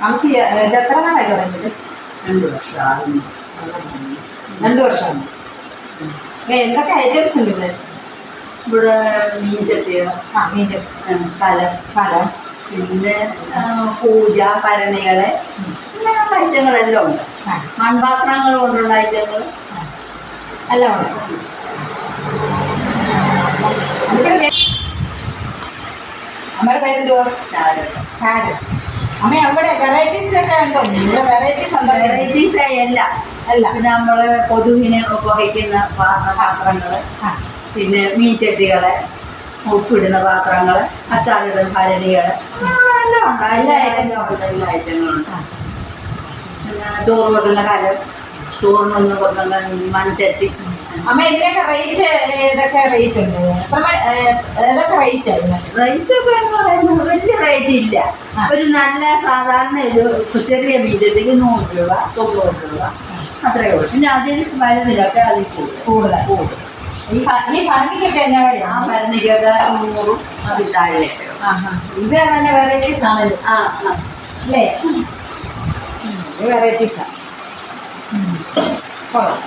താമസി ഇത് എത്ര നാളായി തുടങ്ങിയത്? രണ്ട് വർഷം രണ്ട് വർഷമാണ്? ഏ, എന്തൊക്കെ ഐറ്റംസ് ഉണ്ട് ഇവിടെ? ആ കലം പിന്നെ പൂജ പരണികൾ അങ്ങനെയുള്ള ഐറ്റങ്ങളെല്ലാം ഉണ്ട്. മൺപാത്രങ്ങൾ കൊണ്ടുള്ള ഐറ്റങ്ങൾ എല്ലാം ഉണ്ട്. നമ്മുടെ അമ്മയുടെ പേരെന്തുവാ? ശാരദ. ശാര അമ്മ അവിടെ വെറൈറ്റീസ് ഒക്കെ ഉണ്ടോ? ഇവിടെ വെറൈറ്റീസ് ഉണ്ടോ? വെറൈറ്റീസ് എല്ലാം അല്ല. പിന്നെ നമ്മൾ കൊതുകിനെ ഉപയോഗിക്കുന്ന പാത്ര പാത്രങ്ങൾ. പിന്നെ മീൻചട്ടികൾ ഉപ്പിടുന്ന പാത്രങ്ങൾ അച്ചാറിടുന്ന ഭരണികൾ. എല്ലാം ഉണ്ട്. എല്ലാ എല്ലാം ഉണ്ട്. എല്ലാ ഐറ്റങ്ങളുണ്ട് ചോറ് വെക്കുന്ന കലം. ചോറിനൊന്നും പറഞ്ഞ മൺചട്ടി. അമ്മ ഇതിനൊക്കെ റേറ്റ് ഏതൊക്കെ റേറ്റ് ഉണ്ട്? എത്ര റേറ്റ് റേറ്റ് ഒക്കെ എന്ന് പറയുന്നത് വലിയ റേറ്റ് ഇല്ല. ഒരു നല്ല സാധാരണ ഒരു ചെറിയ മീൻചട്ടിക്ക് നൂറ് രൂപ തൊണ്ണൂറ് രൂപ അത്രയേ ഉള്ളൂ. പിന്നെ അതിൽ വലുതിലൊക്കെ അതിൽ കൂടുതൽ കൂടുതൽ. കൂടുതൽ ഈ എന്നാ ആ ഭരണിക്കൊക്കെ നൂറും അതിൽ താഴെ. ഇത് വെറൈറ്റീസ് ആണല്ലോ. ആ അല്ലേ? ഇത് കൊള്ളാം.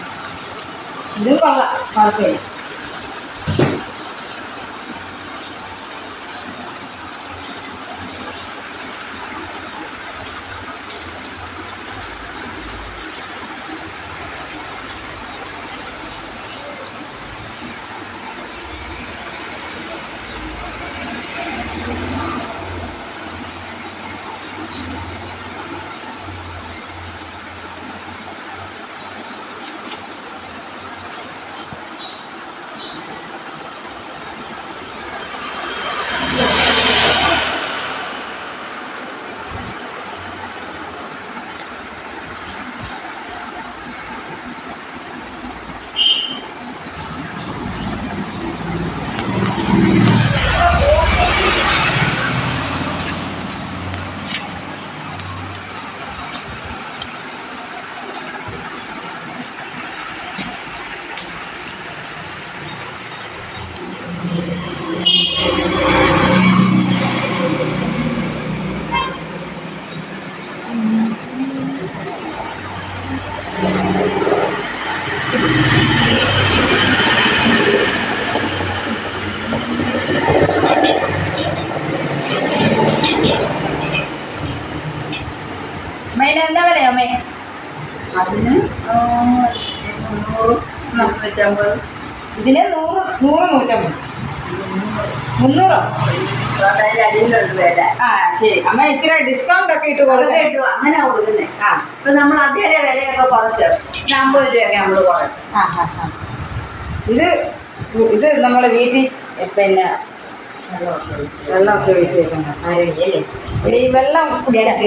ഇത് കൊള്ളാം കുഴപ്പമില്ല അമ്മേനെ എന്താ പറയാ അമ്മേ അതിന് മുന്നൂറ്റമ്പത്. ഇതിന് നൂറ് നൂറ് നൂറ്റമ്പത്. മുന്നൂറോ? ആ ശരി. അമ്മ ഇച്ചിരി ഡിസ്കൗണ്ട് ഒക്കെ ഇട്ട് കൊടുക്കും. അങ്ങനെ കൊടുക്കുന്നേ ആ. ഇപ്പൊ നമ്മൾ അതേ വിലയൊക്കെ കുറച്ച്. അമ്പത് രൂപയൊക്കെ നമ്മൾ കുറയും. ആ ഇത് ഇത് നമ്മൾ വീട്ടിൽ പിന്നെ വെള്ളമൊക്കെ ഒഴിച്ച് വെക്കുന്ന അരളി അല്ലേ ഈ വെള്ളം കുടിക്കാൻ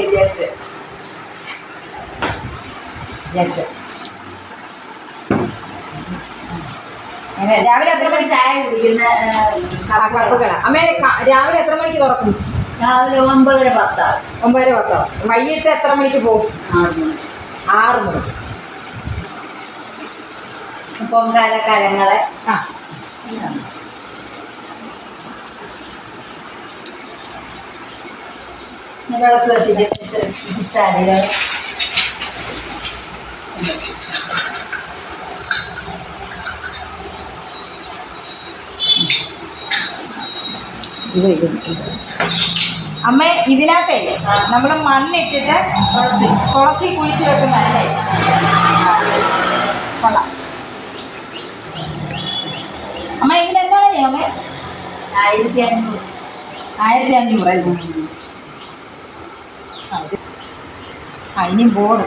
ജഗ്. രാവിലെ എത്ര മണി ചായ കുടിക്കുന്ന അമ്മേ രാവിലെ എത്ര മണിക്ക് തുറക്കും? രാവിലെ ഒമ്പതര പത്താണ് ഒമ്പതര പത്തോ വൈകിട്ട് എത്ര മണിക്ക് പോകും ആറ് മണി. ആറ് മണിക്ക് കരങ്ങളെ ആ. വിളക്ക് കത്തിച്ച് ഇത്താലികൾ ഇത് ഇത് ഇത്. അമ്മ ഇതിനകത്തേ നമ്മൾ മണ്ണിട്ടിട്ട് തുളസി തുളസി കുഴിച്ചു വെക്കുന്നതല്ലേ കൊള്ളാം. അമ്മ ഇതിനെന്താ വില അമ്മ? ആയിരത്തി അഞ്ഞൂറ്. ആയിരത്തി അഞ്ഞൂറ്. ആ ബോർഡ്.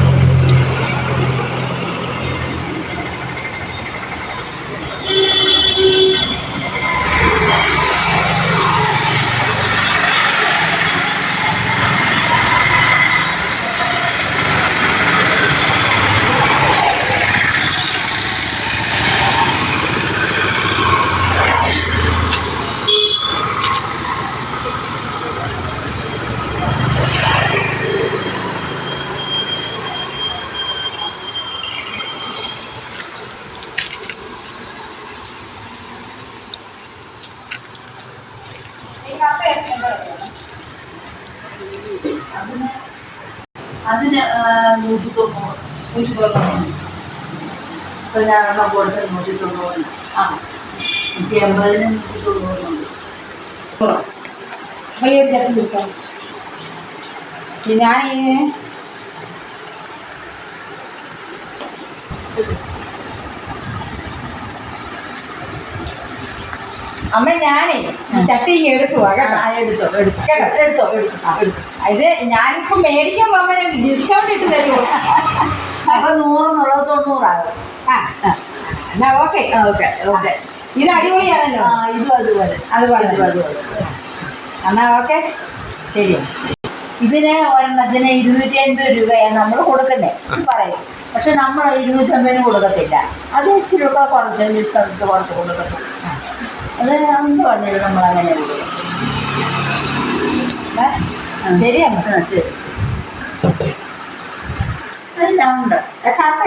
അതിന് നൂറ്റി തൊണ്ണൂറ് നൂറ്റി തൊണ്ണൂറ് ഇപ്പം ഞാൻ എണ്ണം കൊടുത്തത് നൂറ്റി തൊണ്ണൂറിന് ആ നൂറ്റി എൺപതിന് നൂറ്റി തൊണ്ണൂറിനുണ്ട് ഒരു ചട്ടി നിൽക്കാം ഞാൻ അമ്മ ഞാനേ ഈ ചട്ടി ഇങ്ങ് എടുക്കുവാ കേട്ടോ? എടുത്തോ എടുത്തോ. കേട്ടോ? എടുത്തോ എടുത്തോ. ആ, എടുത്തോ. ഇത് ഞാനിപ്പോ മേടിക്കാൻ പോകുമ്പോ ഡിസ്കൗണ്ട് ഇട്ട് തരുമോ അപ്പൊ നൂറെന്നുള്ളത് തൊണ്ണൂറാകും. ആ. എന്നാ ഓക്കെ ഓക്കെ ഓക്കെ ഇത് അടിപൊളിയാണല്ലോ. ആ ഇതും അതുപോലെ. അതുപോലെ. അതുപോലെ. എന്നാ ഓക്കെ ശരി ഇതിന് ഒരെണ്ണത്തിന് ഇരുന്നൂറ്റി അൻപത് രൂപയാണ് നമ്മൾ കൊടുക്കുന്നത് പറയും. പക്ഷെ നമ്മൾ ഇരുന്നൂറ്റമ്പതിന് കൊടുക്കത്തില്ല. അത് ഇച്ചിരി കുറച്ച് ഡിസ്കൗണ്ട് കുറച്ച് കൊടുക്കത്തുള്ളൂ. അത് എന്ത് പറഞ്ഞാലും നമ്മൾ അങ്ങനെ ഏ? ശരി ശരി എല്ലാം ഉണ്ട്. കറുത്ത